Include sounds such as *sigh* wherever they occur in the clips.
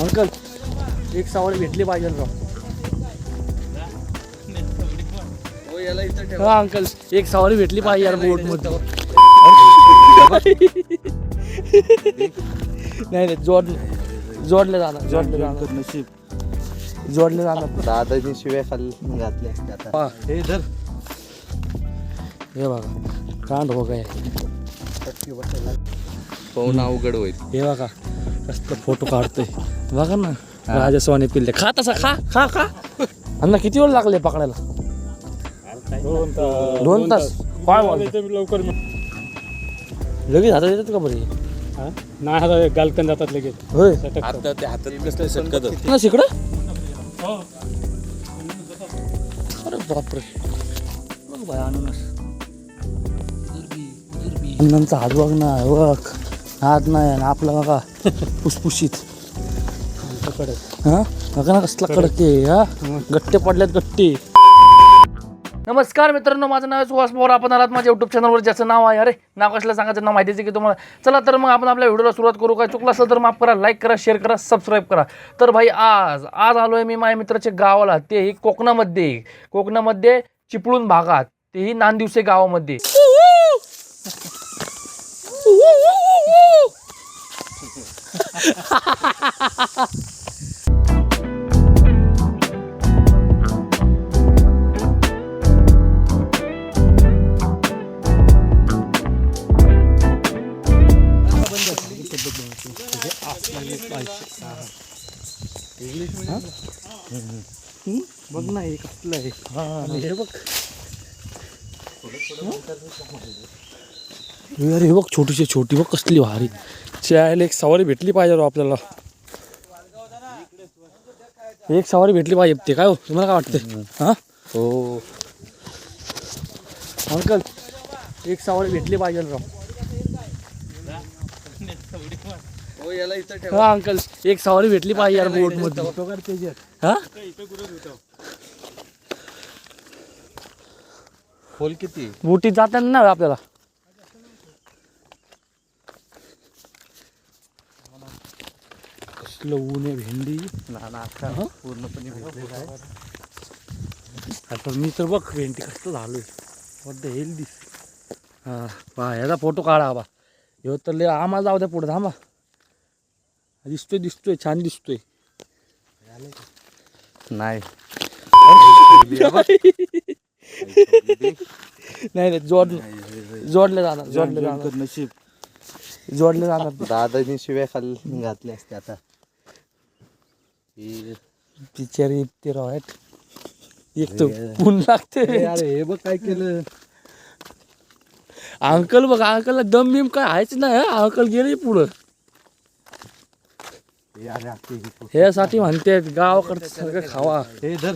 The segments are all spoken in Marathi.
अंकल एक सवारी भेटली पाहिजे राव. हो हा अंकल एक सवारी भेटली पाहिजे यार बोटमध्ये नाही नाही जोड जोडले जाणार जोडले जाणार. नशीब. जोडले जाणार. दादानी शिव्या आता. पहा, हे धर. हे बघा कांड हो काय पाहून अवघड होईल. हे बघा कसलं फोटो काढतोय. बघा ना राजा सोने पिल्ले. खा तसा खा खा खा. अण्णा किती वेळ लागले पकडायला? दोन तास. काय बोलतो? लवकर लगेच हातात येतात का बरे नाही आता गालकन जातात लगेच. होय. आता ते हातात कसलं सटकत? ना इकडं अरे बापरे. बघ बाय अननस. अण्णांचा हात बघ ना बघ. हात नाही आणि आपला बघा फुसफुशीत. हा? बघा ना कसला कडक आहे हा? गट्टे पडल्यात गट्टे. नमस्कार मित्रांनो माझं नाव आहे सुहास पवार आपण आलात माझ्या युट्यूब चॅनलवर ज्याचं नाव आहे अरे नाव कसलं सांगायचं? नाव माहितीच आहे की तुम्हाला. चला तर मग आपण आपल्या व्हिडिओला सुरुवात करू. काय चुकलं असेल तर माफ करा लाईक करा शेअर करा सबस्क्राईब करा. तर भाई आज आज आलो आहे मी माझ्या मित्राच्या गावाला. तेही कोकणामध्ये. कोकणामध्ये चिपळूण भागात. तेही नांदिवसे गावामध्ये. *laughs* बघ ना हे कसलं आहे आणि हे बघ अरे हे बघ छोटीशी छोटी बघ कसली भारी. चायला एक सवारी भेटली पाहिजे राव आपल्याला. एक सवारी भेटली पाहिजे ते काय हो? तुम्हाला काय वाटतं हा? हो. अंकल एक सवारी भेटली पाहिजे राव. हो हा अंकल एक सवारी भेटली पाहिजे यार बोट मध्ये हा? खोल किती? बोटीत जाताना ना आपल्याला. ऊन आहे भेंडी. हा? पूर्णपणे आता मी तर बघ भेंडी कसलं झालोय. वॉट द हेल्दी हां पहा ह्याचा फोटो काढा बा ह्यो तर लय आम्हाला जाऊ द्या पुढे थांबा. दिसतोय दिसतोय छान दिसतोय. नाही. नाही नाही जोड जोडले जाणार जोडले जाणार. नशीब. जोडले जाणार. दादानी शिव्या खाल्ली घातल्या असत्या आता. हे- बिचारी ते राहत एक तर ऊन लागते. अरे हे बघ काय केलं. अंकल बघ अंकलला दम बिम काय आहेच नाही हं. अंकल गेले पुढं. हे अरे हे. ह्यासाठी म्हणते गावाकडचं सगळं खावा. हे धर.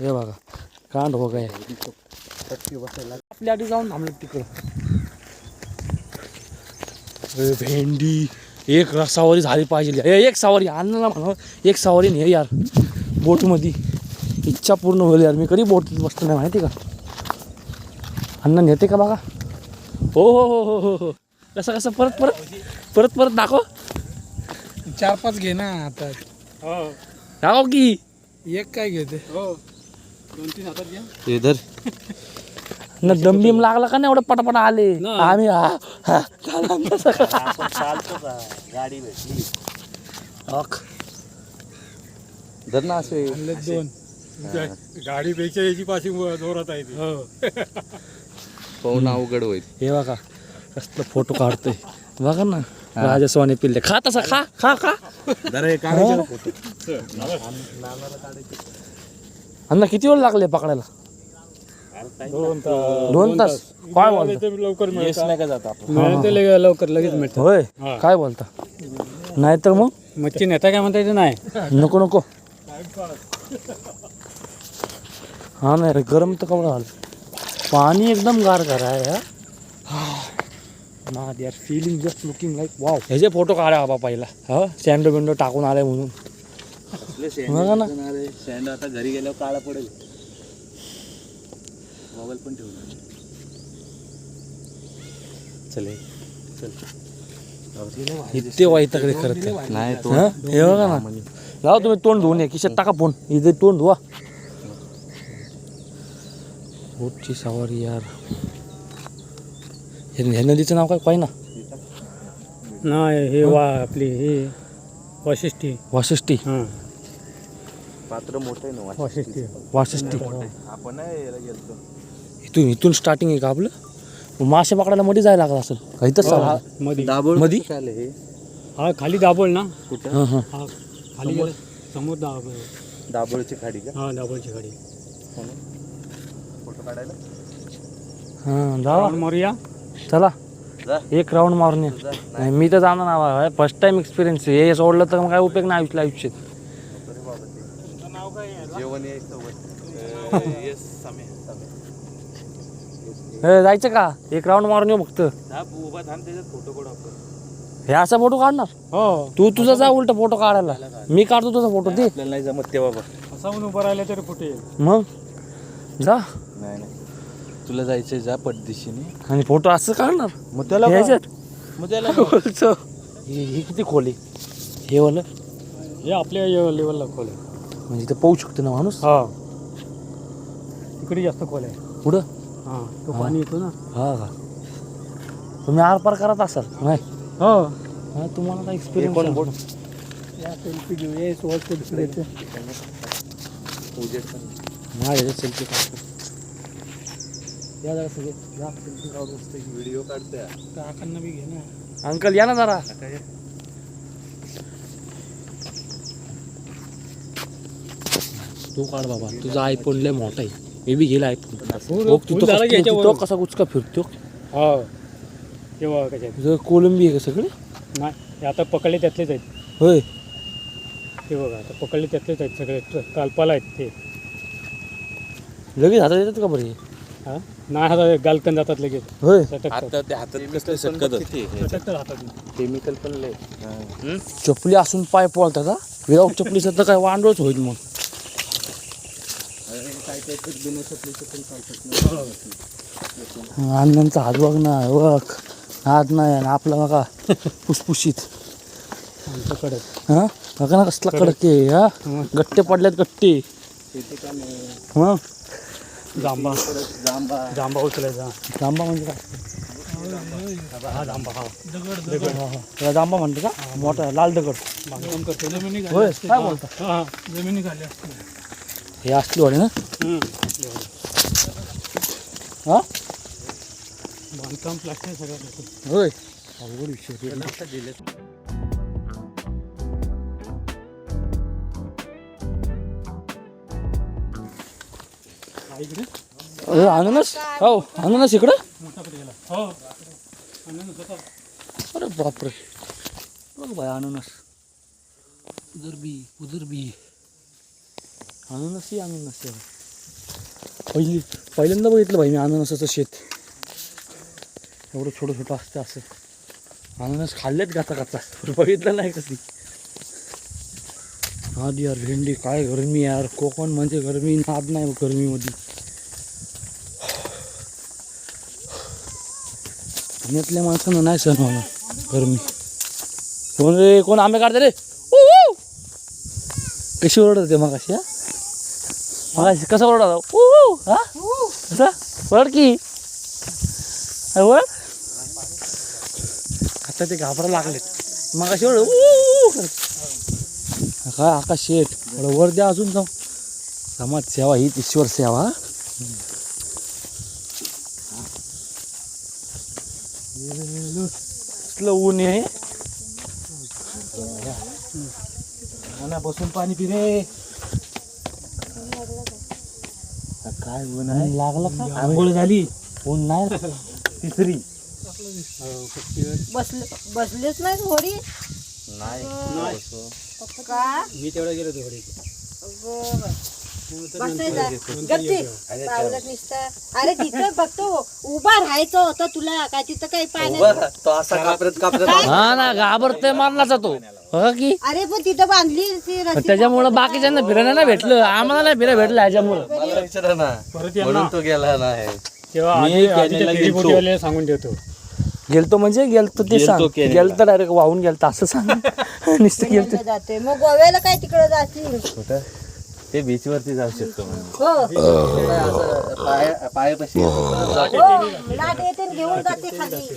हे बघा कांड हो काय पटकी बसायला आपल्या आधी जाऊन थांबले तिकडं. अरे भेंडी. एक रसावरी झाली पाहिजे. एक सावरी. अण्णाला म्हणा एक सावरी नाही यार. बोटमध्ये. इच्छा पूर्ण होईल यार. मी कधी बोटीत बसतो नाही माहिती का? अण्णा नेते का बघा? हो हो हो हो हो हो. कसं कसं? परत परत परत परत दाखव. चार पाच घे ना आता. दाखव की. एक काय घेते? हो. दोन तीन हातात घ्या. हे न दम बिम लागला का नाही एवढं पटापटा आले? आम्ही हा हा झालं आमचं सगळं. गाडी भेटली. अख. धर ना असे. आणले दोन. गाडीपेक्षा याची पाशी जोरात आहे हो. पाहून अवघड होईल. हे बघा कसलं फोटो काढतोय. बघा ना राजा सोने पिल्ले. खा तसा खा खा खा. अण्णा किती वेळ लागले पकडायला? दोन तास. दोन तास? काय बोलता? लवकर यश नाही का जात आपण? मिळतं लवकर लगेच मिळतं. होय? हा. काय बोलता? नाही तर मग? मच्छी नेता काय म्हणता येते नाही. नको नको. हा नाही रे गरम तर कवडा झालं पाणी एकदम गार गार आहे हा. No they are feeling just looking like wow ह्याचे फोटो काढा बाबा पहिला. हा? सँडो बिंडो टाकून आले म्हणून. बघा ना. सँड आता घरी गेल्यावर काळा पडेल. मोबाईल पण ठेवू चले. चल. इथे वाईटाकडे खरं तर नाही तो हा? बघा ना. जाऊ तुम्ही तोंड धुवून या खिशात टाका फोन. इथे तोंड धुवा. बोटची सवारी यार. हे नदीचं नाव काय? ना नाही हे वा आपली हे वाशिष्ठी. वाशिष्ठी. हां. पात्र मोठं आहे ना वाशिष्ठी वाशिष्ठी. आपण गेलतो. इथून इथून स्टार्टिंग आहे का आपलं? मग मासे पकडायला मध्ये जायला लागत असेल. का इथंच चालू मध्ये दाबोळ मधी? हे? हा खाली दाबोल ना. कुठं? हां हां. हा खाली गेलं. समोर दाबोल दाबोळची खाडी का? हा दाबोलची गाडी फोटो काढायला? हां जावा. मारूया. चला. जा. एक राऊंड मारून ये. जा. नाही. मी तर जाणार ना फर्स्ट टाइम एक्सपिरियन्स हे सोडलं तर मग काय उपयोग नाही आयुष्य आयुष्यात. जेवण यायचं सामे. हे, जायचं का? एक राऊंड मारून येऊ फक्त. उभा थांब त्याच्यात फोटो काढू आपण. हे असा फोटो काढणार? हो. तू तुझा जा उलट फोटो काढायला. मी काढतो तुझा फोटो दे. आपल्याला नाही जमत ते बाबा असा म्हणून उभं राहिलं तरी कुठे? येईल मग? जा. नाही नाही. तुला जायचंय जा पद्धतीने. आणि फोटो असं काढणार? मग त्याला हे काय? ह्याच्यात मग त्याला बोलतो. हे हे किती खोली हे वालं? हे आपल्या लेवलला खोल म्हणजे इथं पाहू शकतो ना माणूस? हा. तिकडे जास्त खोल आहे. पुढं? हा तो पाणी येतो ना. हा का? तुम्ही आर पार करत असाल नाही? हो. हा, तुम्हाला काय हे एक्सपिरियन्स या सेल्फी घेऊया सोबत सेल्फी घ्यायचं माझ्या सेल्फी काढतो. या जरा सगळे या सेल्फी काढू मस्त व्हिडिओ काढतोय. काकांना बी घे ना. अंकल या ना जरा. तू काढ बाबा तुझा आयफोन लय मोठा आहे. मी बी गेला याच्यावर. तो कसा कुचका फिरतो हो तेव्हा तुझं कोलंबी आहे का सगळे नाही हे आता पकडले त्यातलेच आहेत होय ते बघा आता पकडले त्यातलेच आहेत सगळे ट- कालपाला आहेत ते लगेच हातात येतात का बरे हा नाही आता गालकन जातात लगेच होय सटकतात आता ते हातात कसलं सटकत सटकतात हातात केमिकल पण लय चपली असून पाय पळतात का विदाऊट चपलीचं तर काय वांडोच होईल मग अण्णांचा हात बघ ना बघ. हात नाही आणि आपला बघा फुसफुशीत. आमचं कडक हा? बघा ना कसला कडक. आहे हा? गट्टे पडल्यात गट्टे. हा? जांबा जांबा जांबा उचलायचा. जांबा म्हणजे काय? हा जांबा हा. हा, हा. त्याला जांबा म्हणतो का? मोठा लाल दगड. बांधकाम करतो जमिनी होय काय बोलता? हा जमिनी खाली असते. हे असली वाले ना? हा? बांधकाम प्लास्टिक सगळं होय. अवघड विषय हा अरे अननस? हो अननस इकडं? हो. अरे बापरे. बघ बाय अननस. उधर बी उधर बी अननस अननस पहिली पहिल्यांदा बघितलं भाई मी अननसाचं शेत. एवढं छोटं छोटं असतं असं. अननस खाल्लेत गाता गाता बघितलं नाही कधी. आधी यार भेंडी काय गरमी यार. कोकण म्हणजे गरमी नाद नाही गरमीमध्ये. पुण्यातल्या माणसानं नाही सण होणार गरमी. कोण रे कोण आंबे काढते रे? कशी ओरडत होते मग अशी मग कसं ऊ, हा? कसं? ओरड की. ओरड? आता ते घाबरा लागलेत. मग अशी ओरड. काय आकाश शेठ? वर द्या अजून जाऊ समाज सेवा हीच ईश्वर सेवा. हा. ऊन आहे? बसून पाणी पि रे काय ऊन आहे? लागलं का? आंघोळ झाली. ऊन नाही तिसरी. बसले बसलेच नाही. थोडी का? मी तेवढा गेलो तिकडे बसायचं गप्पी. पावलं नुसतं. अरे तिथं बघतो उभा राहायचं होतं तुला. काय तिथं काही पाण्यात तो असा कापरत कापरत हा ना घाबरते मारला जातो बघा की? अरे पण तिथं बांधली ती रस्सी. त्याच्यामुळं बाकीच्यांना फिरायला नाही भेटलं. आम्हाला नाही फिरायला भेटलं ह्याच्यामुळं मला विचारा ना. परत या म्हणून तो गेला नाही तेव्हा मी आधी आधी कॅनेलला त्या गेलतो. फेरीबोटीवाल्याला सांगून ठेवतो गेलतो म्हणजे गेलतो ते सांग. गेलतो केरळला. गेलतो डायरेक्ट वाहून गेलतो असं सांग. *laughs* *laughs* नुसतं गेलतो. जाते. मग गोव्याला काय तिकडे जातील कुठं? ते बीच वरती जाऊ शकतो. हो. हो. लाट येते आणि घेऊन जाते खाली.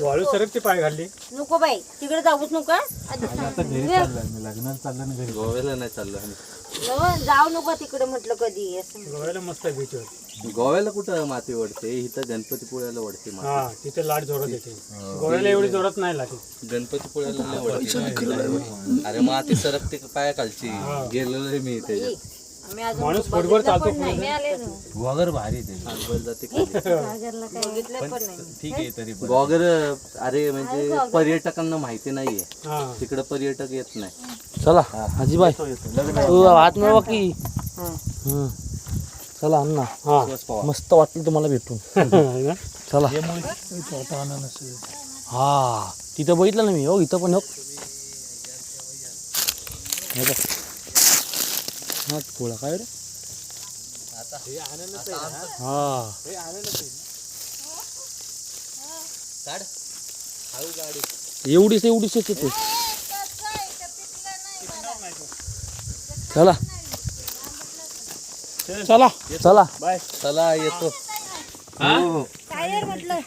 वाळू सरक ते पाय घालली नको बाई तिकडे जाऊच नको. हा. आधी सांग. लग्नाला चाललं घरी. गोव्याला नाही चाललो आम्ही जाऊ नको तिकडे म्हटलं कधी. असं गोव्याला मस्त बीचवर गोव्याला कुठं माती वडते इथं गणपतीपुळ्याला वडते माती. हा तिथे लाट जोरात येते. गोव्याला एवढी जोरात नाही लाट. येत. गणपतीपुळ्याला लय वडते अरे माती सरकते पाया खालची गेलेलो मी ते आम्ही अजून माणूस फुटबॉल चालतो पण नाही. मी आले ना. गोगर भारी ते. गोगर जाते खाली. सागरला काय? बघितलं पण नाही. ठीक आहे तरी गोगर अरे म्हणजे पर्यटकांना माहिती नाहीये. हा. तिकडे पर्यटक येत नाही. चला आजीबाई. तू हात मिळवा की. हं. चला अण्णा. हा. मस्त वाटलं तुम्हाला भेटून. *laughs* ना? चला. हा. तिथं बघितलं ना मी हो इथं पण हो. हे बघ. हा पोळा काय रे? हा एवढीच एवढीच येते चला. चला चला. चला येतो. टायर म्हटलं.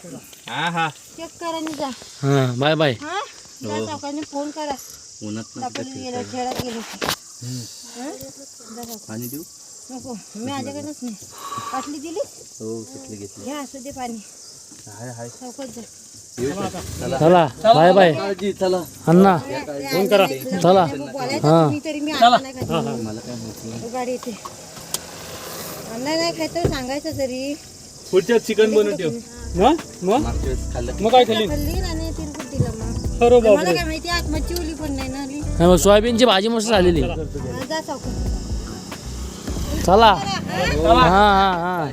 चेक करा आणि जा. हा बाय बाय. हा? फोन करा. उन्हात आपण गेलो खेळात गेलो. पाणी देऊ? नको. मी माझ्याकडेच नाही. बाटली दिली? हो तिथली घेतली. घ्या असू दे पाणी. हाय हाय. चौकात जा. येऊ का? चला. चला. Bye bye. चला. अण्णा फोन करा. चला. तरी मी नाही. गाडी येते सांगायचं तरी. पुढच्या चिकन बनवून ठेव मग? काय खाल्ली? अरे बाप मला काय माहिती पण नाही ना आली नाही, मग सोयाबीनची भाजी मस्त झालेली. जा चला. हा हा हा.